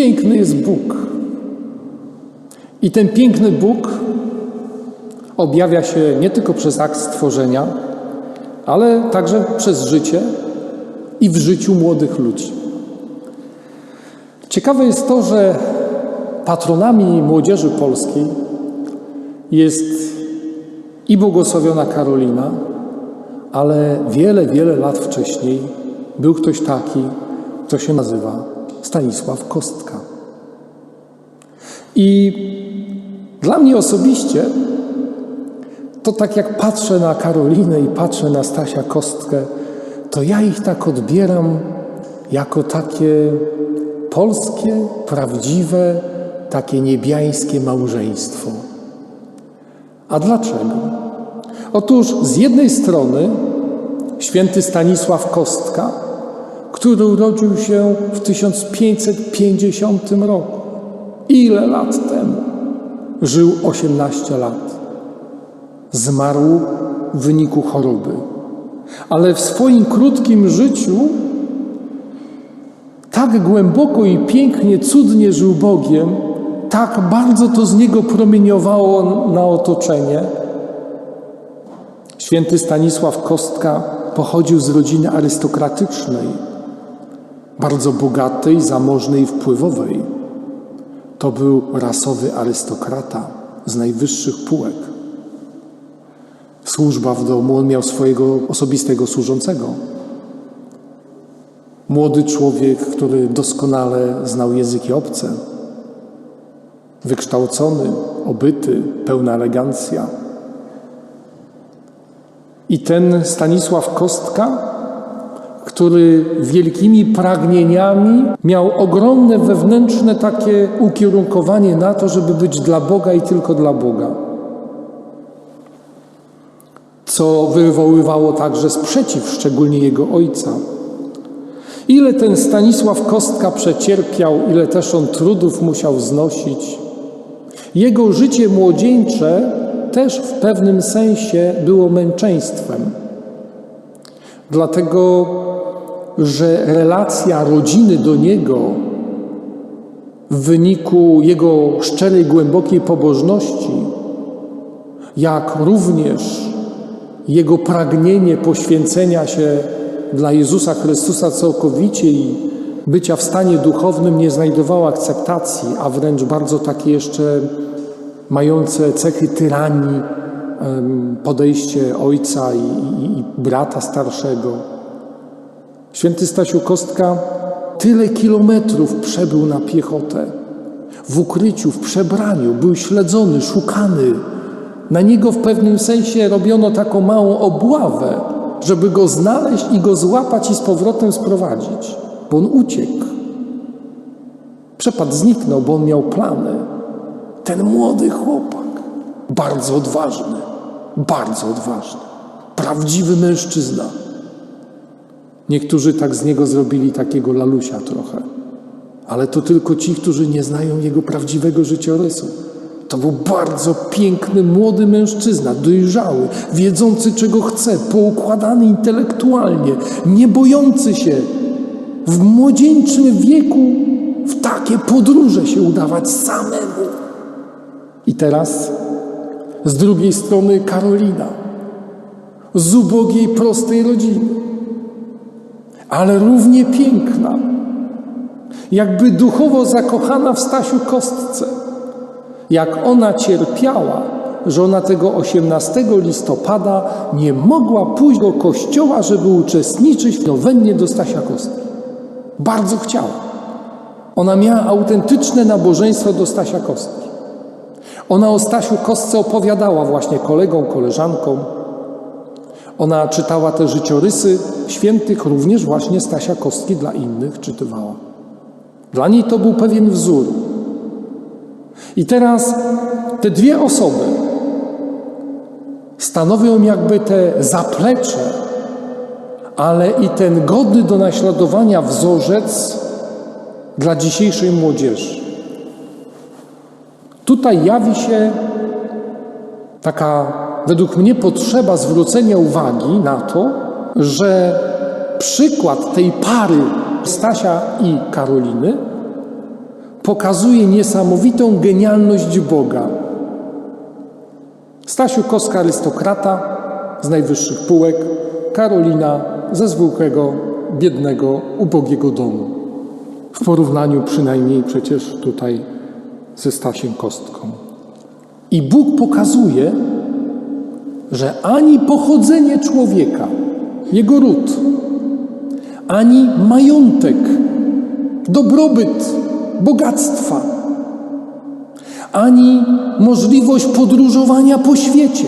piękny jest Bóg. I ten piękny Bóg objawia się nie tylko przez akt stworzenia, ale także przez życie i w życiu młodych ludzi. Ciekawe jest to, że patronami młodzieży polskiej jest i błogosławiona Karolina, ale wiele, wiele lat wcześniej był ktoś taki, kto się nazywa Stanisław Kostka. I dla mnie osobiście to tak jak patrzę na Karolinę i patrzę na Stasia Kostkę, to ja ich tak odbieram jako takie polskie, prawdziwe, takie niebiańskie małżeństwo. A dlaczego? Otóż z jednej strony święty Stanisław Kostka, który urodził się w 1550 roku. Ile lat temu? Żył 18 lat. Zmarł w wyniku choroby. Ale w swoim krótkim życiu tak głęboko i pięknie, cudnie żył Bogiem, tak bardzo to z niego promieniowało na otoczenie. Święty Stanisław Kostka pochodził z rodziny arystokratycznej, bardzo bogatej, zamożnej wpływowej. To był rasowy arystokrata z najwyższych półek. Służba w domu, on miał swojego osobistego służącego. Młody człowiek, który doskonale znał języki obce, wykształcony, obyty, pełna elegancja. I ten Stanisław Kostka, który wielkimi pragnieniami miał ogromne wewnętrzne takie ukierunkowanie na to, żeby być dla Boga i tylko dla Boga. Co wywoływało także sprzeciw, szczególnie jego ojca. Ile ten Stanisław Kostka przecierpiał, ile też on trudów musiał znosić. Jego życie młodzieńcze też w pewnym sensie było męczeństwem. Dlatego, że relacja rodziny do niego w wyniku jego szczerej, głębokiej pobożności, jak również jego pragnienie poświęcenia się dla Jezusa Chrystusa całkowicie i bycia w stanie duchownym nie znajdowało akceptacji, a wręcz bardzo takie jeszcze mające cechy tyranii podejście ojca i, i, i brata starszego. Święty Stasiu Kostka tyle kilometrów przebył na piechotę. W ukryciu, w przebraniu, był śledzony, szukany. Na niego w pewnym sensie robiono taką małą obławę, żeby go znaleźć i go złapać i z powrotem sprowadzić, bo on uciekł. Przepadł, zniknął, bo on miał plany. Ten młody chłopak, bardzo odważny, bardzo odważny, prawdziwy mężczyzna. Niektórzy tak z niego zrobili takiego lalusia trochę, ale to tylko ci, którzy nie znają jego prawdziwego życiorysu. To był bardzo piękny, młody mężczyzna, dojrzały, wiedzący czego chce, poukładany intelektualnie, nie bojący się w młodzieńczym wieku w takie podróże się udawać samemu. I teraz z drugiej strony Karolina, z ubogiej, prostej rodziny, ale równie piękna, jakby duchowo zakochana w Stasiu Kostce jak ona cierpiała, że ona tego 18 listopada nie mogła pójść do kościoła, żeby uczestniczyć w nowennie do Stasia Kostki. Bardzo chciała. Ona miała autentyczne nabożeństwo do Stasia Kostki. Ona o Stasiu Kostce opowiadała właśnie kolegom, koleżankom. Ona czytała te życiorysy świętych, również właśnie Stasia Kostki dla innych czytywała. Dla niej to był pewien wzór. I teraz te dwie osoby stanowią jakby te zaplecze, ale i ten godny do naśladowania wzorzec dla dzisiejszej młodzieży. Tutaj jawi się taka, według mnie, potrzeba zwrócenia uwagi na to, że przykład tej pary Stasia i Karoliny pokazuje niesamowitą genialność Boga. Stasiu Koska, arystokrata z najwyższych półek, Karolina ze zwykłego, biednego, ubogiego domu. W porównaniu przynajmniej przecież tutaj ze Stasiem Kostką. I Bóg pokazuje, że ani pochodzenie człowieka, jego ród, ani majątek, dobrobyt, bogactwa, ani możliwość podróżowania po świecie,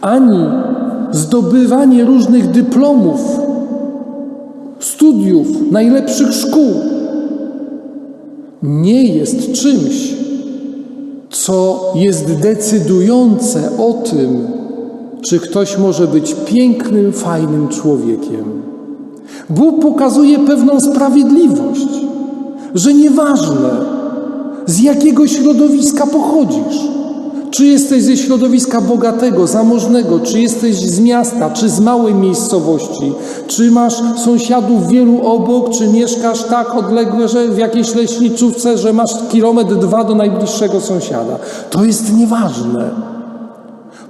ani zdobywanie różnych dyplomów, studiów, najlepszych szkół nie jest czymś, co jest decydujące o tym, czy ktoś może być pięknym, fajnym człowiekiem. Bóg pokazuje pewną sprawiedliwość, że nieważne z jakiego środowiska pochodzisz, czy jesteś ze środowiska bogatego, zamożnego, czy jesteś z miasta, czy z małej miejscowości, czy masz sąsiadów wielu obok, czy mieszkasz tak odległe, że w jakiejś leśniczówce, że masz kilometr dwa do najbliższego sąsiada. To jest nieważne.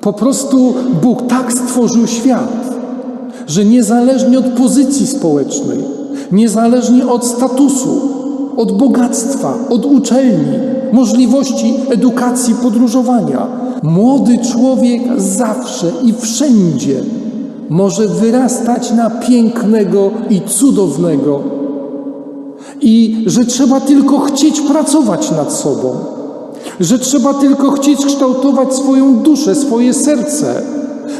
Po prostu Bóg tak stworzył świat, że niezależnie od pozycji społecznej, niezależnie od statusu, od bogactwa, od uczelni, możliwości edukacji, podróżowania, młody człowiek zawsze i wszędzie może wyrastać na pięknego i cudownego. I że trzeba tylko chcieć pracować nad sobą, że trzeba tylko chcieć kształtować swoją duszę, swoje serce,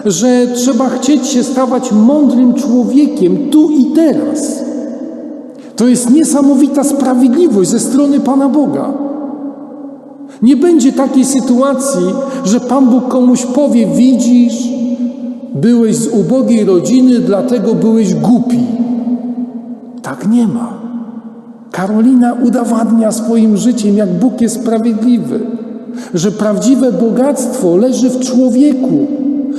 że trzeba chcieć się stawać mądrym człowiekiem tu i teraz. To jest niesamowita sprawiedliwość ze strony Pana Boga. Nie będzie takiej sytuacji, że Pan Bóg komuś powie: Widzisz, byłeś z ubogiej rodziny, dlatego byłeś głupi. Tak nie ma. Karolina udowadnia swoim życiem, jak Bóg jest sprawiedliwy, że prawdziwe bogactwo leży w człowieku,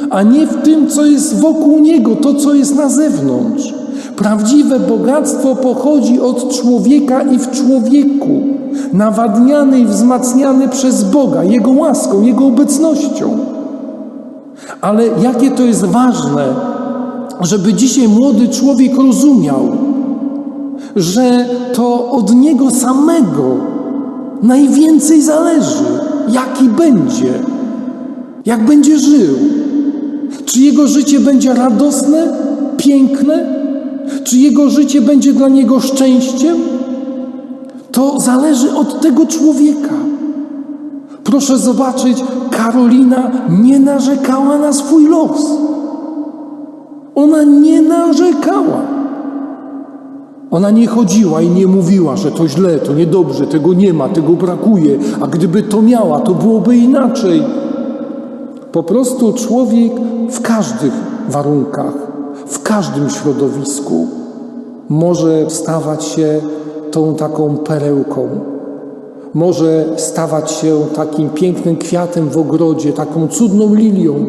a nie w tym, co jest wokół niego, to, co jest na zewnątrz. Prawdziwe bogactwo pochodzi od człowieka i w człowieku, nawadniany i wzmacniany przez Boga, Jego łaską, Jego obecnością. Ale jakie to jest ważne, żeby dzisiaj młody człowiek rozumiał, że to od niego samego najwięcej zależy, jaki będzie, jak będzie żył. Czy jego życie będzie radosne, piękne, czy jego życie będzie dla niego szczęściem? To zależy od tego człowieka. Proszę zobaczyć, Karolina nie narzekała na swój los. Ona nie narzekała. Ona nie chodziła i nie mówiła, że to źle, to niedobrze, tego nie ma, tego brakuje, a gdyby to miała, to byłoby inaczej. Po prostu człowiek w każdych warunkach, w każdym środowisku może stawać się tą taką perełką, może stawać się takim pięknym kwiatem w ogrodzie, taką cudną lilią.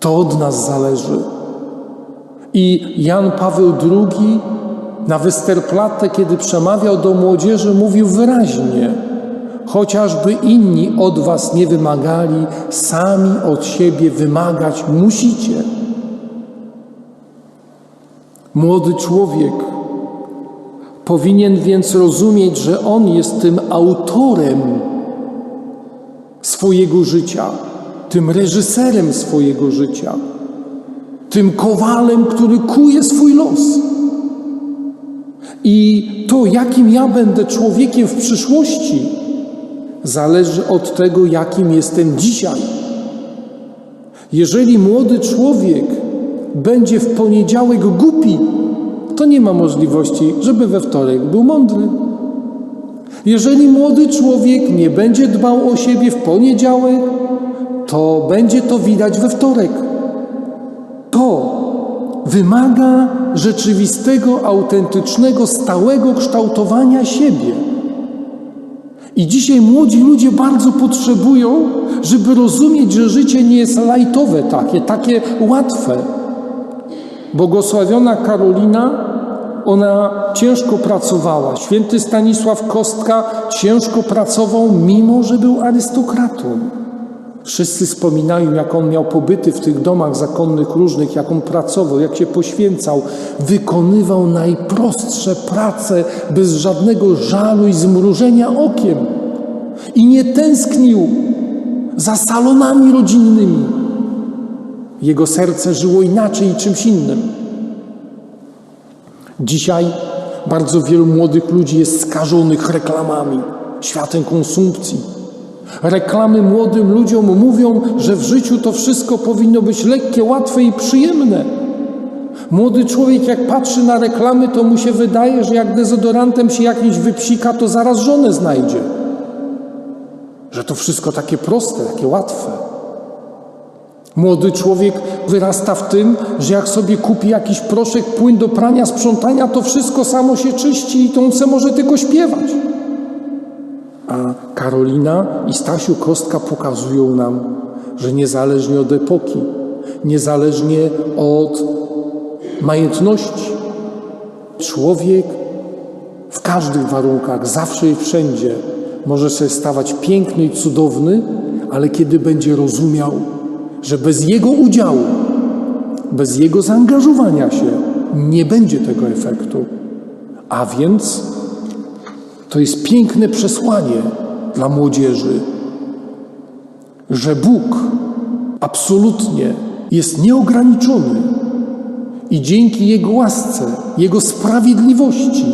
To od nas zależy. I Jan Paweł II na Westerplatte, kiedy przemawiał do młodzieży, mówił wyraźnie: chociażby inni od was nie wymagali, sami od siebie wymagać musicie. Młody człowiek powinien więc rozumieć, że on jest tym autorem swojego życia, tym reżyserem swojego życia, tym kowalem, który kuje swój los. I to, jakim ja będę człowiekiem w przyszłości, zależy od tego, jakim jestem dzisiaj. Jeżeli młody człowiek będzie w poniedziałek głupi, to nie ma możliwości, żeby we wtorek był mądry. Jeżeli młody człowiek nie będzie dbał o siebie w poniedziałek, to będzie to widać we wtorek. To wymaga rzeczywistego, autentycznego, stałego kształtowania siebie. I dzisiaj młodzi ludzie bardzo potrzebują, żeby rozumieć, że życie nie jest lajtowe takie, takie łatwe. Błogosławiona Karolina ona ciężko pracowała. Święty Stanisław Kostka ciężko pracował, mimo że był arystokratą. Wszyscy wspominają, jak on miał pobyty w tych domach zakonnych różnych, jak on pracował, jak się poświęcał, wykonywał najprostsze prace bez żadnego żalu i zmrużenia okiem. I nie tęsknił za salonami rodzinnymi. Jego serce żyło inaczej czymś innym. Dzisiaj bardzo wielu młodych ludzi jest skażonych reklamami, światem konsumpcji. Reklamy młodym ludziom mówią, że w życiu to wszystko powinno być lekkie, łatwe i przyjemne. Młody człowiek, jak patrzy na reklamy, to mu się wydaje, że jak dezodorantem się jakimś wypsika, to zaraz żonę znajdzie. Że to wszystko takie proste, takie łatwe. Młody człowiek wyrasta w tym, że jak sobie kupi jakiś proszek, płyn do prania, sprzątania, to wszystko samo się czyści i to on se może tylko śpiewać. A Karolina i Stasiu Kostka pokazują nam, że niezależnie od epoki, niezależnie od majątności, człowiek w każdych warunkach, zawsze i wszędzie może się stawać piękny i cudowny, ale kiedy będzie rozumiał, że bez jego udziału, bez jego zaangażowania się nie będzie tego efektu. A więc to jest piękne przesłanie dla młodzieży, że Bóg absolutnie jest nieograniczony i dzięki Jego łasce, Jego sprawiedliwości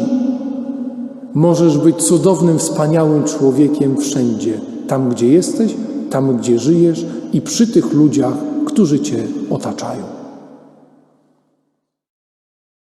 możesz być cudownym, wspaniałym człowiekiem wszędzie, tam gdzie jesteś, tam gdzie żyjesz i przy tych ludziach, którzy Cię otaczają.